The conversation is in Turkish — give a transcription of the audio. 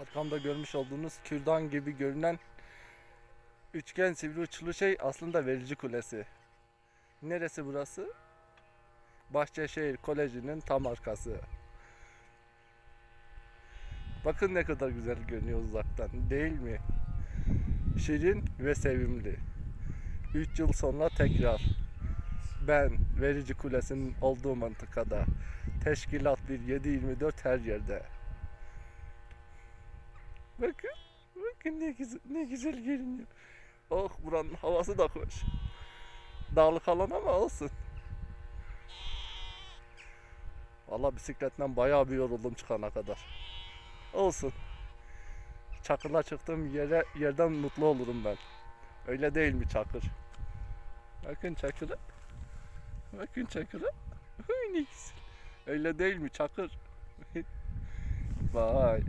Arkamda görmüş olduğunuz kürdan gibi görünen üçgen sivri uçlu şey aslında verici kulesi. Neresi burası? Bahçeşehir Koleji'nin tam arkası. Bakın ne kadar güzel görünüyor uzaktan değil mi? Şirin ve sevimli. 3 yıl sonra tekrar ben verici kulesinin olduğu mantıkada teşkilat bir 7-24 her yerde. Bakın, bakın ne güzel, ne güzel görünüyor. Oh buranın havası da hoş. Dağlık alan ama olsun. Valla bisikletten bayağı bir yoruldum çıkana kadar. Olsun. Çakırla çıktığım yere yerden mutlu olurum ben. Öyle değil mi Çakır? Bakın Çakır'a. Bakın Çakır'a. Öyle değil mi Çakır? Vay.